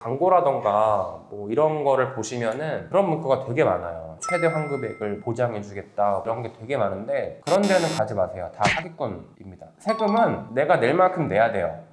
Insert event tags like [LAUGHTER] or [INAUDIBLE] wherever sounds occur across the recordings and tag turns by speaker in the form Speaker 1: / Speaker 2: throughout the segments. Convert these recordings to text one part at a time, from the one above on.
Speaker 1: 광고라던가 뭐 이런 거를 보시면은 그런 문구가 되게 많아요. 최대 환급액을 보장해주겠다 이런 게 되게 많은데 그런 데는 가지 마세요. 다 사기꾼입니다. 세금은 내가 낼 만큼 내야 돼요.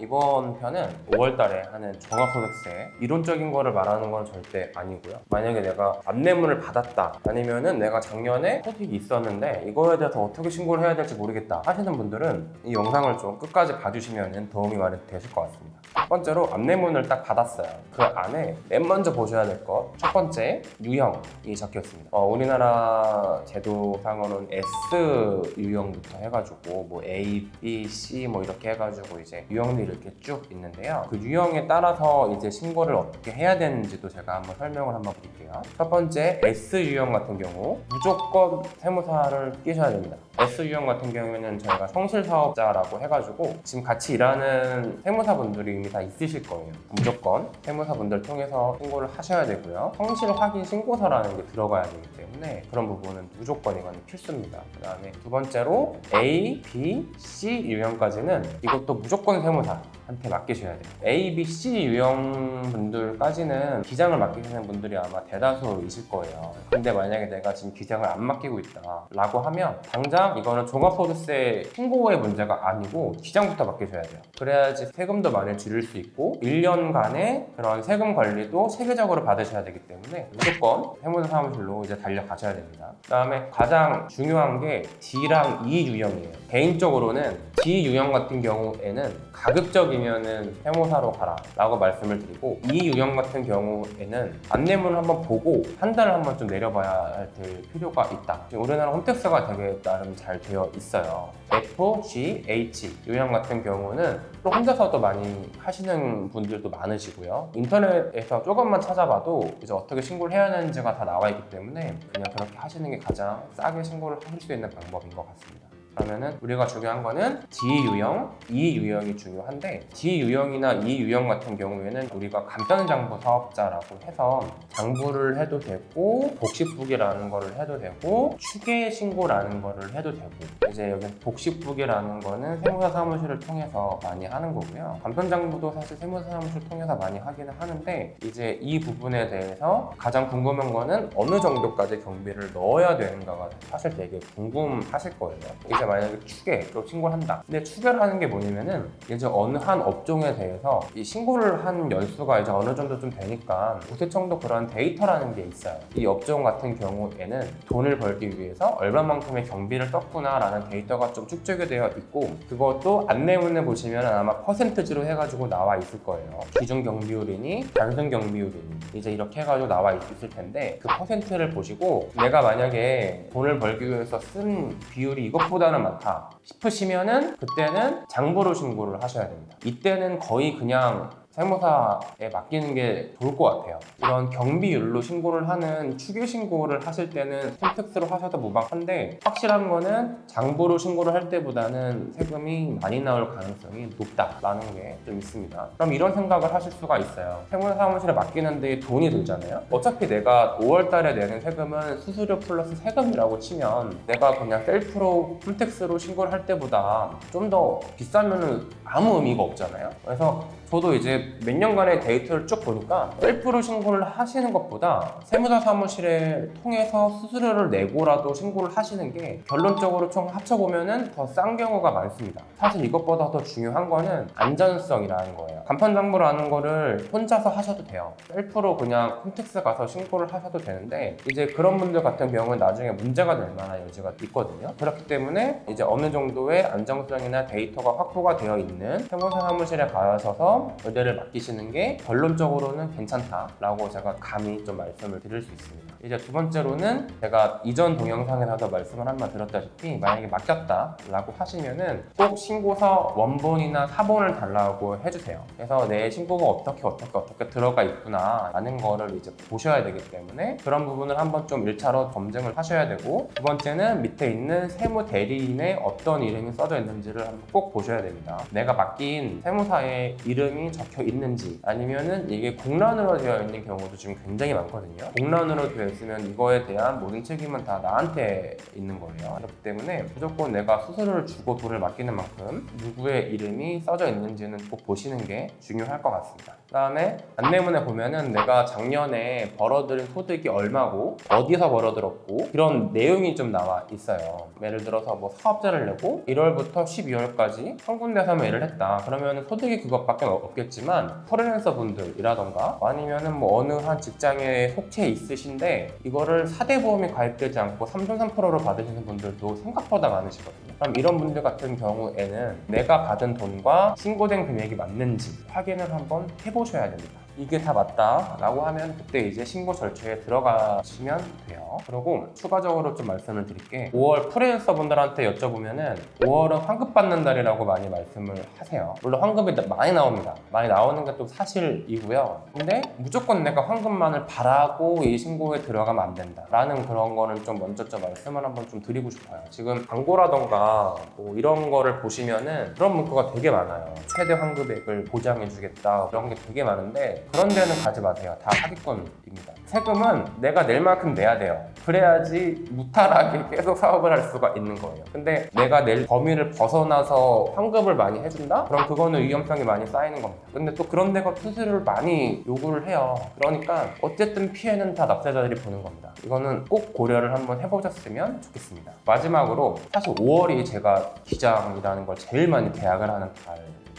Speaker 1: 이번 편은 5월 달에 하는 종합소득세 이론적인 거를 말하는 건 절대 아니고요. 만약에 내가 안내문을 받았다 아니면은 내가 작년에 소득이 있었는데 이거에 대해서 어떻게 신고를 해야 될지 모르겠다 하시는 분들은 이 영상을 좀 끝까지 봐주시면 도움이 많이 되실 것 같습니다. 첫 번째로 안내문을 딱 받았어요. 그 안에 맨 먼저 보셔야 될 것 첫 번째 유형이 적혀 있습니다. 어, 우리나라 제도상으로는 S 유형부터 해가지고 뭐 A, B, C 뭐 이렇게 해가지고 이제 유형들 이 이렇게 쭉 있는데요. 그 유형에 따라서 이제 신고를 어떻게 해야 되는지도 제가 한번 설명을 한번 드릴게요. 첫 번째 S 유형 같은 경우 무조건 세무사를 끼셔야 됩니다. S 유형 같은 경우에는 저희가 성실 사업자라고 해가지고 지금 같이 일하는 세무사분들이 이미 다 있으실 거예요. 무조건 세무사분들 통해서 신고를 하셔야 되고요. 성실 확인 신고서라는 게 들어가야 되기 때문에 그런 부분은 무조건 이건 필수입니다. 그 다음에 두 번째로 A, B, C 유형까지는 이것도 무조건 세무사 rápido. 한테 맡기셔야 돼요. A, B, C 유형 분들까지는 기장을 맡기시는 분들이 아마 대다수이실 거예요. 근데 만약에 내가 지금 기장을 안 맡기고 있다라고 하면 당장 이거는 종합소득세 신고의 문제가 아니고 기장부터 맡기셔야 돼요. 그래야지 세금도 많이 줄일 수 있고 1년간의 그런 세금 관리도 체계적으로 받으셔야 되기 때문에 무조건 세무사 사무실로 이제 달려가셔야 됩니다. 그다음에 가장 중요한 게 D랑 E 유형이에요. 개인적으로는 D 유형 같은 경우에는 가급적이 면은 세무사로 가라 라고 말씀을 드리고 E 유형 같은 경우에는 안내문을 한번 보고 판단을 한번 좀 내려봐야 될 필요가 있다. 지금 우리나라 홈택스가 되게 나름 잘 되어 있어요. F, G, H 유형 같은 경우는 또 혼자서도 많이 하시는 분들도 많으시고요. 인터넷에서 조금만 찾아봐도 이제 어떻게 신고를 해야 하는지가 다 나와 있기 때문에 그냥 그렇게 하시는 게 가장 싸게 신고를 하실 수 있는 방법인 것 같습니다. 그러면은 우리가 중요한 거는 D 유형, E 유형이 중요한데 D 유형이나 E 유형 같은 경우에는 우리가 간편 장부 사업자라고 해서 장부를 해도 되고 복식부기라는 거를 해도 되고 추계 신고라는 거를 해도 되고 이제 여기 복식부기라는 거는 세무사 사무실을 통해서 많이 하는 거고요. 간편 장부도 사실 세무사 사무실 통해서 많이 하기는 하는데 이제 이 부분에 대해서 가장 궁금한 거는 어느 정도까지 경비를 넣어야 되는가가 사실 되게 궁금하실 거예요. 이제 만약에 추계로 신고를 한다. 근데 추계를 하는 게 뭐냐면은 이제 어느 한 업종에 대해서 이 신고를 한 연수가 이제 어느 정도 좀 되니까 우체청도 그런 데이터라는 게 있어요. 이 업종 같은 경우에는 돈을 벌기 위해서 얼마만큼의 경비를 썼구나라는 데이터가 좀 축적이 되어 있고 그것도 안내문을 보시면 아마 퍼센트지로 해가지고 나와 있을 거예요. 기준 경비율이니 단순 경비율이니 이제 이렇게 해가지고 나와 있을 텐데 그 퍼센트를 보시고 내가 만약에 돈을 벌기 위해서 쓴 비율이 이것보다는 많다 싶으시면은 그때는 장부로 신고를 하셔야 됩니다. 이때는 거의 그냥 세무사에 맡기는 게 좋을 것 같아요. 이런 경비율로 신고를 하는 추계 신고를 하실 때는 홈택스로 하셔도 무방한데 확실한 거는 장부로 신고를 할 때보다는 세금이 많이 나올 가능성이 높다라는 게 좀 있습니다. 그럼 이런 생각을 하실 수가 있어요. 세무사 사무실에 맡기는데 돈이 들잖아요. 어차피 내가 5월 달에 내는 세금은 수수료 플러스 세금이라고 치면 내가 그냥 셀프로 홈택스로 신고를 할 때보다 좀 더 비싸면은 아무 의미가 없잖아요. 그래서 저도 이제 몇 년간의 데이터를 쭉 보니까 셀프로 신고를 하시는 것보다 세무사 사무실을 통해서 수수료를 내고라도 신고를 하시는 게 결론적으로 총 합쳐보면은 더 싼 경우가 많습니다. 사실 이것보다 더 중요한 거는 안전성이라는 거예요. 간편 장부라는 거를 혼자서 하셔도 돼요. 셀프로 그냥 홈택스 가서 신고를 하셔도 되는데 이제 그런 분들 같은 경우는 나중에 문제가 될 만한 여지가 있거든요. 그렇기 때문에 이제 어느 정도의 안정성이나 데이터가 확보가 되어 있는 세무사 사무실에 가셔 서 의뢰를 맡기시는 게 결론적으로는 괜찮다라고 제가 감히 좀 말씀을 드릴 수 있습니다. 이제 두 번째로는 제가 이전 동영상에서도 말씀을 한 번 드렸다시피 만약에 맡겼다라고 하시면은 꼭 신고서 원본이나 사본을 달라고 해주세요. 그래서 내 신고가 어떻게 어떻게 어떻게 들어가 있구나 라는 거를 이제 보셔야 되기 때문에 그런 부분을 한번 좀 1차로 검증을 하셔야 되고 두 번째는 밑에 있는 세무 대리인의 어떤 이름이 써져 있는지를 한번 꼭 보셔야 됩니다. 내가 맡긴 세무사의 이름 이름이 적혀 있는지 아니면은 이게 공란으로 되어 있는 경우도 지금 굉장히 많거든요. 공란으로 되어 있으면 이거에 대한 모든 책임은 다 나한테 있는 거예요. 그렇기 때문에 무조건 내가 수수료를 주고 돈을 맡기는 만큼 누구의 이름이 써져 있는지는 꼭 보시는 게 중요할 것 같습니다. 그다음에 안내문에 보면은 내가 작년에 벌어들인 소득이 얼마고 어디서 벌어들었고 이런 내용이 좀 나와 있어요. 예를 들어서 뭐 사업자를 내고 1월부터 12월까지 한 군데서만 일을 했다. 그러면 소득이 그것밖에 없겠지만 프리랜서 분들이라던가 아니면은 뭐 어느 한 직장에 속해 있으신데 이거를 4대 보험이 가입되지 않고 3.3%로 받으시는 분들도 생각보다 많으시거든요. 그럼 이런 분들 같은 경우에는 내가 받은 돈과 신고된 금액이 맞는지 확인을 한번 해보셔야 됩니다. 이게 다 맞다라고 하면 그때 이제 신고 절차에 들어가시면 돼요. 그리고 추가적으로 좀 말씀을 드릴게 5월 프리랜서 분들한테 여쭤보면은 5월은 환급 받는 달이라고 많이 말씀을 하세요. 물론 환급이 많이 나옵니다. 많이 나오는 게 또 사실이고요. 근데 무조건 내가 환급만을 바라고 이 신고에 들어가면 안 된다라는 그런 거는 좀 먼저 좀 말씀을 한번 좀 드리고 싶어요. 지금 광고라던가 뭐 이런 거를 보시면은 그런 문구가 되게 많아요. 최대 환급액을 보장해주겠다 이런 게 되게 많은데 그런 데는 가지 마세요. 다 사기꾼입니다. 세금은 내가 낼 만큼 내야 돼요. 그래야지 무탈하게 [LAUGHS] 계속 사업을 할 수가 있는 거예요. 근데 내가 낼 범위를 벗어나서 환급을 많이 해준다? 그럼 그거는 위험성이 많이 쌓이는 겁니다. 근데 또 그런 데가 수수료를 많이 요구를 해요. 그러니까 어쨌든 피해는 다 납세자들이 보는 겁니다. 이거는 꼭 고려를 한번 해보셨으면 좋겠습니다. 마지막으로 사실 5월이 제가 기장이라는 걸 제일 많이 계약을 하는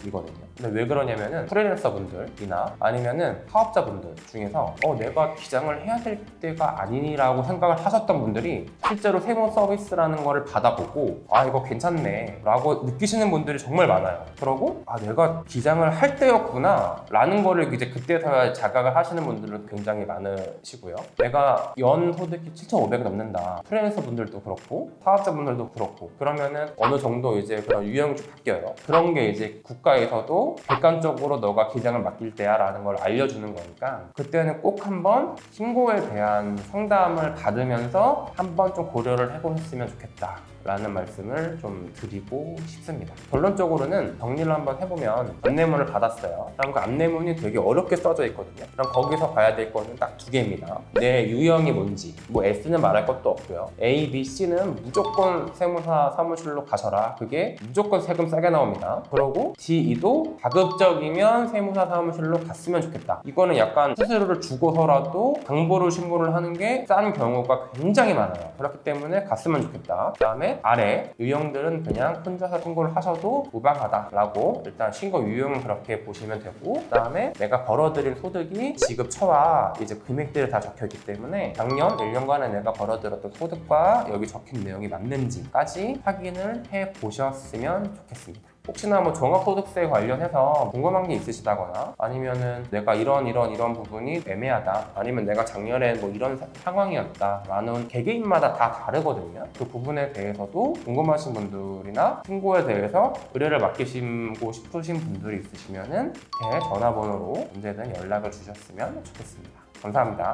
Speaker 1: 달이거든요. 근데 왜 그러냐면은 프리랜서 분들이나 아니면은 사업자분들 중에서 어 내가 기장을 해야 될 때가 아니라고 생각을 하셨던 분들이 실제로 세무 서비스라는 거를 받아보고 아 이거 괜찮네 라고 느끼시는 분들이 정말 많아요. 그러고 아 내가 기장을 할 때였구나 라는 거를 이제 그때서야 자각을 하시는 분들은 굉장히 많으시고요. 내가 연 소득이 7,500이 넘는다. 프리랜서 분들도 그렇고 사업자 분들도 그렇고 그러면은 어느 정도 이제 그런 유형이 좀 바뀌어요. 그런 게 이제 국가에서도 객관적으로 너가 기장을 맡길 때야 라는 걸 알려주는 거니까 그때는 꼭 한번 신고에 대한 상담을 받으면서 한번 좀 고려를 해보셨으면 좋겠다 라는 말씀을 좀 드리고 싶습니다. 결론적으로는 정리를 한번 해보면 안내문을 받았어요. 그럼 그 안내문이 되게 어렵게 써져 있거든요. 그럼 거기서 봐야 될 거는 딱 두 개입니다. 내 유형이 뭔지, 뭐 S는 말할 것도 없고요. A, B, C는 무조건 세무사 사무실로 가셔라. 그게 무조건 세금 싸게 나옵니다. 그리고 D, E도 가급적이면 세무사 사무실로 갔으면 좋겠다. 이거는 약간 수수료를 주고서라도 정보를 신고를 하는 게 싼 경우가 굉장히 많아요. 그렇기 때문에 갔으면 좋겠다. 그 다음에 아래 유형들은 그냥 혼자서 신고를 하셔도 무방하다라고 일단 신고 유형은 그렇게 보시면 되고 그 다음에 내가 벌어들인 소득이 지급처와 이제 금액들이 다 적혀 있기 때문에 작년 1년간에 내가 벌어들였던 소득과 여기 적힌 내용이 맞는지까지 확인을 해 보셨으면 좋겠습니다. 혹시나 뭐 종합소득세 관련해서 궁금한 게 있으시다거나 아니면은 내가 이런 이런 이런 부분이 애매하다 아니면 내가 작년에 뭐 이런 사- 상황이었다 라는 개개인마다 다 다르거든요. 그 부분에 대해서도 궁금하신 분들이나 신고에 대해서 의뢰를 맡기시고 싶으신 분들이 있으시면은 제 전화번호로 언제든 연락을 주셨으면 좋겠습니다. 감사합니다